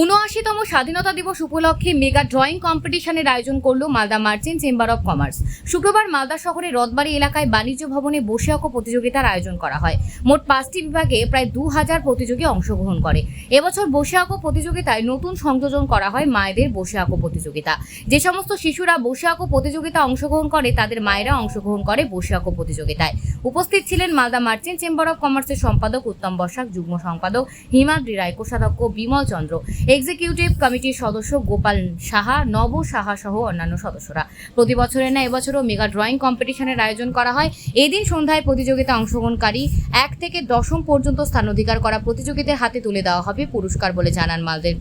উনআশিতম স্বাধীনতা দিবস উপলক্ষে মেগা ড্রয়িং কম্পিটিশনের আয়োজন করল Malda merchant chamber of commerce. শুক্রবার মালদা শহরের রথবাড়ি এলাকায় বাণিজ্য ভবনে বসে আঁকো প্রতিযোগিতার আয়োজন করা হয়। মোট পাঁচটি বিভাগে প্রায় দু হাজার প্রতিযোগী অংশগ্রহণ করে। এবছর বসে আঁকো প্রতিযোগিতায় নতুন সংযোজন করা হয় মায়েদের বসে আঁকো প্রতিযোগিতা। যে সমস্ত শিশুরা বসে আঁকো প্রতিযোগিতা অংশগ্রহণ করে, তাদের মায়েরা অংশগ্রহণ করে বসে আঁকো প্রতিযোগিতায়। উপস্থিত ছিলেন মালদা মার্চেন্ট চেম্বার অফ কমার্সের সম্পাদক উত্তম বসাক, যুগ্ম সম্পাদক হিমাদ্রি রায় কোষাধ্যক্ষ বিমল চন্দ্র। এক্সিকিউটিভ কমিটির সদস্য গোপাল সাহা, নব সাহা সহ অন্যান্য সদস্যরা। প্রতি বছরের না এবছরও মেগা ড্রয়িং কম্পিটিশনের আয়োজন করা হয়। এদিন সন্ধ্যায় প্রতিযোগিতা অংশগ্রহণকারী এক থেকে দশম পর্যন্ত স্থান অধিকার করা প্রতিযোগীদের হাতে তুলে দেওয়া হবে পুরস্কার বলে জানান মালদের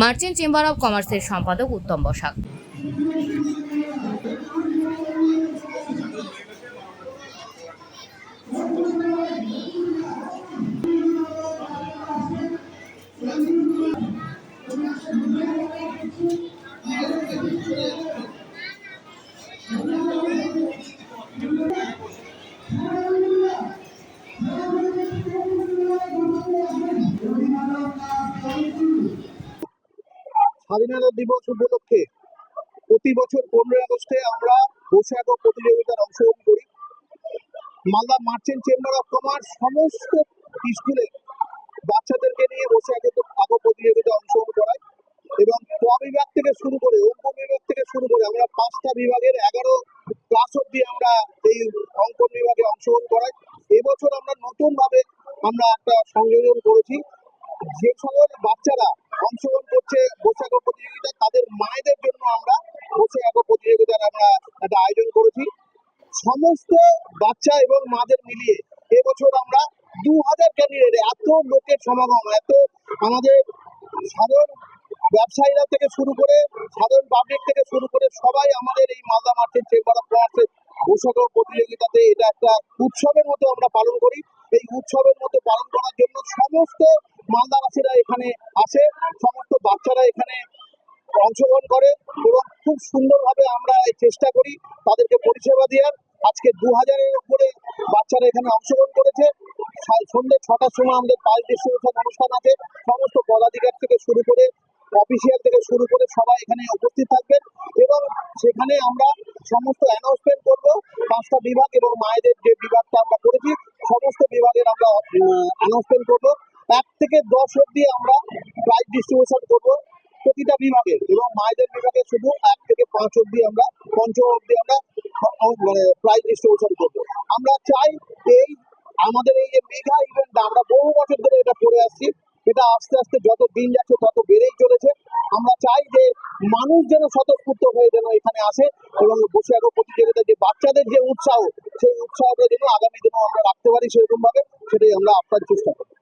মার্চেন্ট চেম্বার অব কমার্সের সম্পাদক উত্তম বসাক। স্বাধীনতা দিবস উপলক্ষে প্রতি বছর পনেরোই আগস্টে আমরা আঁকো প্রতিযোগিতার অংশগ্রহণ করি। Malda merchant chamber of commerce সমস্ত স্কুলে বাচ্চাদেরকে নিয়ে বসে আঁকো আঁকো প্রতিযোগিতা অংশগ্রহণ করায় এবং ক বিভাগ থেকে শুরু করে অঙ্ক বিভাগ থেকে শুরু করে আমরা পাঁচটা বিভাগের এগারো ক্লাস অব্দি আমরা এই অঙ্কন বিভাগে অংশগ্রহণ করাই এবছর আমরা নতুনভাবে আমরা একটা সংযোজন করেছি। যে সকল একটা আয়োজন করেছি। সমস্ত বাচ্চা এবং মাদের মিলিয়ে এবছর আমরা দু হাজার ক্যান্ডিডেট এত লোকের সমাগম, এত আমাদের সাধারণ ব্যবসায়ীরা থেকে শুরু করে সাধারণ পাবলিক থেকে শুরু করে সবাই আমাদের এই মালদা মার্চেন্ট চেম্বার অফ কমার্সের পোশাক প্রতিযোগিতাতে এটা একটা উৎসবের মতো আমরা পালন করি। এই উৎসবের মতো পালন করার জন্য সমস্ত মালদাবাসীরা এখানে আসে, সমস্ত বাচ্চারা এখানে অংশগ্রহণ করে এবং খুব সুন্দরভাবে আমরা এই চেষ্টা করি তাদেরকে পরিষেবা দেওয়ার। আজকে দু হাজারের উপরে বাচ্চারা এখানে অংশগ্রহণ করেছে। সন্ধ্যে ছটার সময় আমাদের পাঁচ ডিস্ট্রিবিউশন অনুষ্ঠান আছে। সমস্ত পদাধিকার থেকে শুরু করে অফিসিয়াল থেকে শুরু করে সবাই এখানে উপস্থিত থাকবেন এবং সেখানে আমরা সমস্ত অ্যানাউন্সমেন্ট করব। পাঁচটা বিভাগ এবং মায়েদের যে বিভাগটা আমরা করেছি, সমস্ত বিভাগের আমরা অ্যানাউন্সমেন্ট করব। এক থেকে দশ অব্দি আমরা প্রাইজ ডিস্ট্রিবিউশন করব। প্রতিটা বিভাগে এবং মায়েদের বিভাগে শুধু এক থেকে পাঁচ অব্দি আমরা পঞ্চম অব্দি আমরা মানে প্রাইজ ডিস্ট্রিবিউশন করব। আমরা চাই এই আমাদের এই যে মেগা ইভেন্টটা আমরা বহু বছর ধরে এটা করে আসছি, এটা আস্তে আস্তে যত দিন যাচ্ছে তত বেড়েই চলেছে। আমরা চাই যে মানুষ যেন স্বতঃস্ফূর্ত হয়ে যেন এখানে আসে এবং বসে আরও প্রতিযোগিতা যে বাচ্চাদের যে উৎসাহ, সেই উৎসাহটা যেন আগামী দিনেও আমরা রাখতে পারি সেরকম ভাবে সেটাই আমরা আপনার চেষ্টা করি